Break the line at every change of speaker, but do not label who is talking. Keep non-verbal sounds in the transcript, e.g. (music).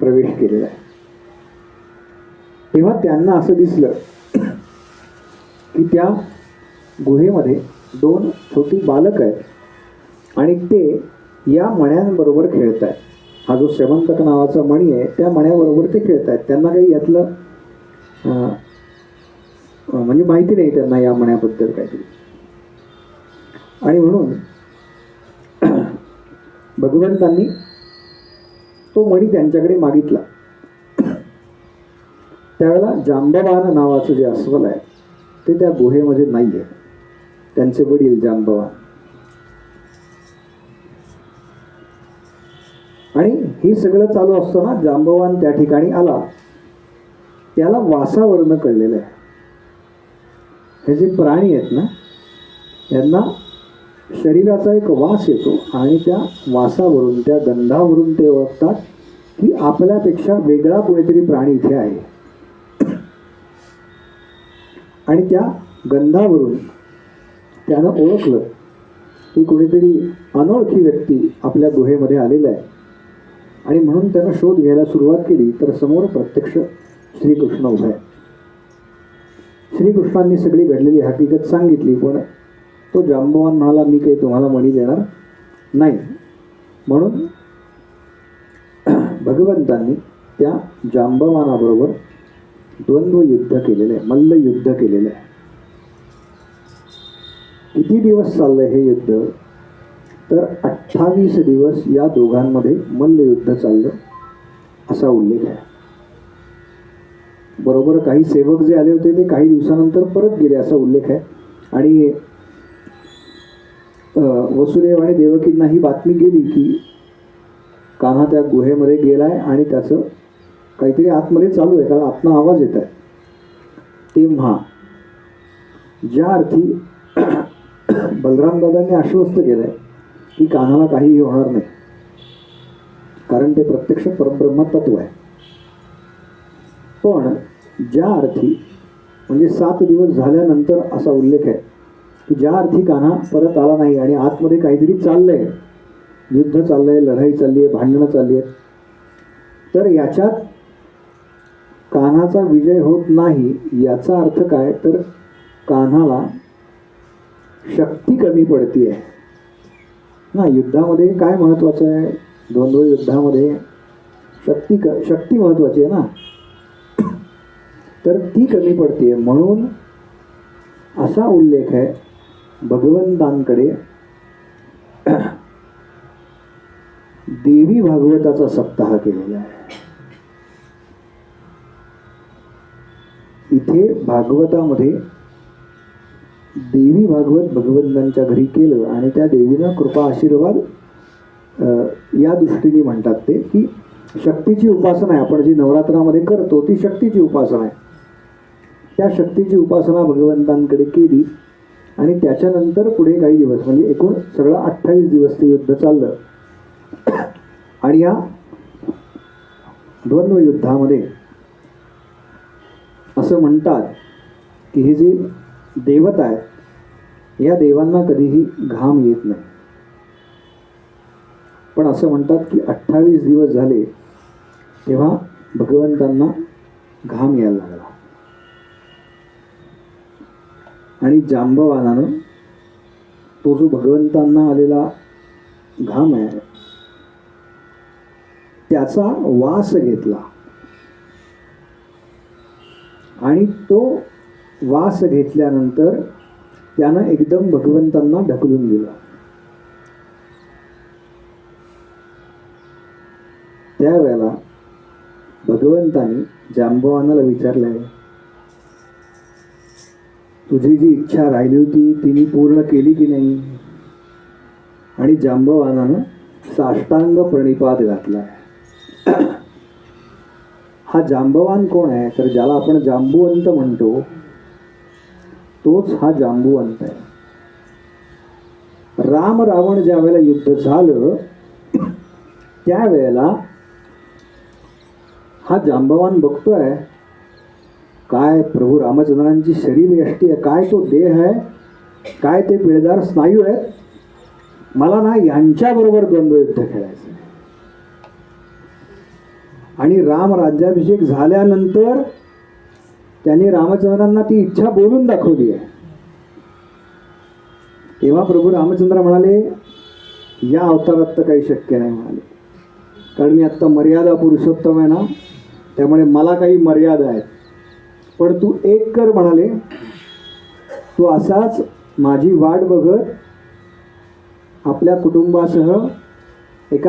प्रवेश केलेला आहे. तेव्हा त्यांना असं दिसलं की त्या गुहेमध्ये दोन छोटी बालक आहेत आणि ते या मण्यांबरोबर खेळत आहेत. हा जो श्रमंतक नावाचा मणी आहे त्या मण्याबरोबर ते खेळत आहेत. त्यांना काही यातलं म्हणजे माहिती नाही त्यांना या मण्याबद्दल काहीतरी. आणि म्हणून भगवंतांनी तो मणी त्यांच्याकडे मागितला. त्यावेळेला जांबवान नावाचं जे अस्वल आहे ते त्या गुहेमध्ये नाही आहे त्यांचे वडील जांबवान. आणि हे सगळं चालू असताना जांबवान त्या ठिकाणी आला. त्याला वासावरनं कळलेलं आहे. हे जे प्राणी आहेत ना यांना शरीराचा एक वास येतो आणि त्या वासावरून त्या गंधावरून ते ओळखतात की आपल्यापेक्षा वेगळा कोणीतरी प्राणी इथे आहे. आणि त्या गंधावरून त्यानं ओळखलं की कोणीतरी अनोळखी व्यक्ती आपल्या गुहेमध्ये आलेला आहे. आणि म्हणून त्यानं शोध घ्यायला सुरुवात केली तर समोर प्रत्यक्ष श्रीकृष्ण उभे आहे श्रीकृष्णांनी सगळी घडलेली हकीकत सांगितली पण तो जांबवान म्हणाला मी काही तुम्हाला मणी देणार नाही. म्हणून (clears throat) भगवंतांनी त्या जांबवानाबरोबर द्वंद्व युद्ध केलेलं आहे मल्लयुद्ध केलेलं आहे. किती दिवस चाललंय हे युद्ध? तर अठ्ठावीस दिवस या दोघांमध्ये मल्लयुद्ध चाललं असा उल्लेख आहे. बरोबर काही सेवक जे आले होते ते काही दिवसानंतर परत गेले असा उल्लेख आहे. आणि वसुदेव आणि देवकींना ही बातमी गेली की कान्हा त्या गुहेमध्ये गेलाय आणि त्याचं काहीतरी आतमध्ये चालू आहे कारण आतनं आवाज येत आहे. तेव्हा ज्या अर्थी (clears throat) बलराम दादांनी आश्वस्त केलंय की कान्हाला काहीही होणार नाही कारण ते प्रत्यक्ष परब्रह्म तत्व आहे. पण ज्या अर्थी म्हणजे सात दिवस झाल्यानंतर असा उल्लेख आहे की ज्या अर्थी कान्हा परत आला नाही आणि आतमध्ये काहीतरी चाललंय. युद्ध चाललंय लढाई चालली आहे भांडणं चालली आहेत तर याच्यात कान्हाचा विजय होत नाही याचा अर्थ काय? तर कान्हाला शक्ती कमी पडतीये. ना युद्धामध्ये काय महत्त्वाचं आहे? द्वंद्व युद्धामध्ये शक्ती क शक्ती महत्त्वाची आहे ना? तर ती कमी पडते म्हणून असा उल्लेख आहे भगवंतांकडे देवी भागवताचा सप्ताह केलेला आहे. इथे भागवतामध्ये देवी भागवत भगवंतांच्या घरी केलं आणि त्या देवीनं कृपा आशीर्वाद या दृष्टीने म्हणतात ते की शक्तीची उपासना आहे. आपण जी नवरात्रामध्ये करतो ती शक्तीची उपासना आहे. त्या शक्तीची उपासना भगवंतांकडे केली आणि त्याच्यानंतर पुढे काही दिवस म्हणजे एकूण सगळं अठ्ठावीस दिवस ते युद्ध चाललं. आणि या द्वंद्व युद्धामध्ये असं म्हणतात की हे जे देवता आहेत या देवांना कधीही घाम येत नाही. पण असं म्हणतात की अठ्ठावीस दिवस झाले तेव्हा भगवंतांना घाम यायला लागला. आणि जांबवानानं तो जो भगवंतांना आलेला घाम आहे त्याचा वास घेतला. आणि तो वास घेतल्यानंतर त्यानं एकदम भगवंतांना ढकलून दिला. त्यावेळेला भगवंतांनी जांबवानाला आहे तुझी जी इच्छा राहिली होती तिने पूर्ण केली की नाही? आणि जांबवानानं साष्टांग प्रणिपात घातलाय (clears throat) हा जांबवान कोण आहे? तर ज्याला आपण जांबुवंत म्हणतो तोच हा जांबुवंत आहे. राम रावण ज्या वेळेला युद्ध झालं (clears throat) त्यावेळेला हा जांबवान बघतोय काय प्रभू रामचंद्रांची शरीर यष्टी आहे काय तो देह आहे काय ते पिळदार स्नायू आहेत मला ना यांच्याबरोबर द्वंद्वयुद्ध खेळायचं आणि राम राज्याभिषेक झाल्यानंतर त्यांनी रामचंद्रांना ती इच्छा बोलून दाखवली आहे. तेव्हा प्रभू रामचंद्र म्हणाले या अवतारात तर काही शक्य नाही म्हणाले. कारण मी आत्ता मर्यादा पुरुषोत्तम आहे ना त्यामुळे मला काही मर्यादा आहेत. पण तू एक कर म्हणाले. तू असाच माझी वाट बघत आपल्या कुटुंबासह